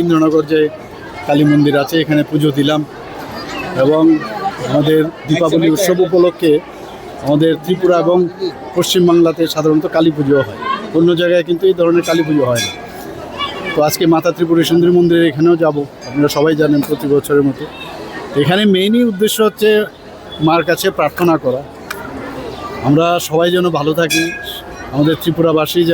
ইন্দ্রনগর যে কালী মন্দির আছে, এখানে পুজো দিলাম। এবং আমাদের দীপাবলি উৎসব উপলক্ষে আমাদের ত্রিপুরা এবং পশ্চিমবাংলাতে সাধারণত কালী পুজো হয়। অন্য জায়গায় কিন্তু এই ধরনের কালী পুজো হয় না। তো আজকে মাতা ত্রিপুরী সুন্দরী মন্দিরে এখানেও যাব। আপনারা সবাই জানেন প্রতি বছরের মতো। এখানে মেইনই উদ্দেশ্য হচ্ছে মার কাছে প্রার্থনা করা। আমরা সবাই যেন ভালো থাকি। আমাদের ত্রিপুরাবাসী যেন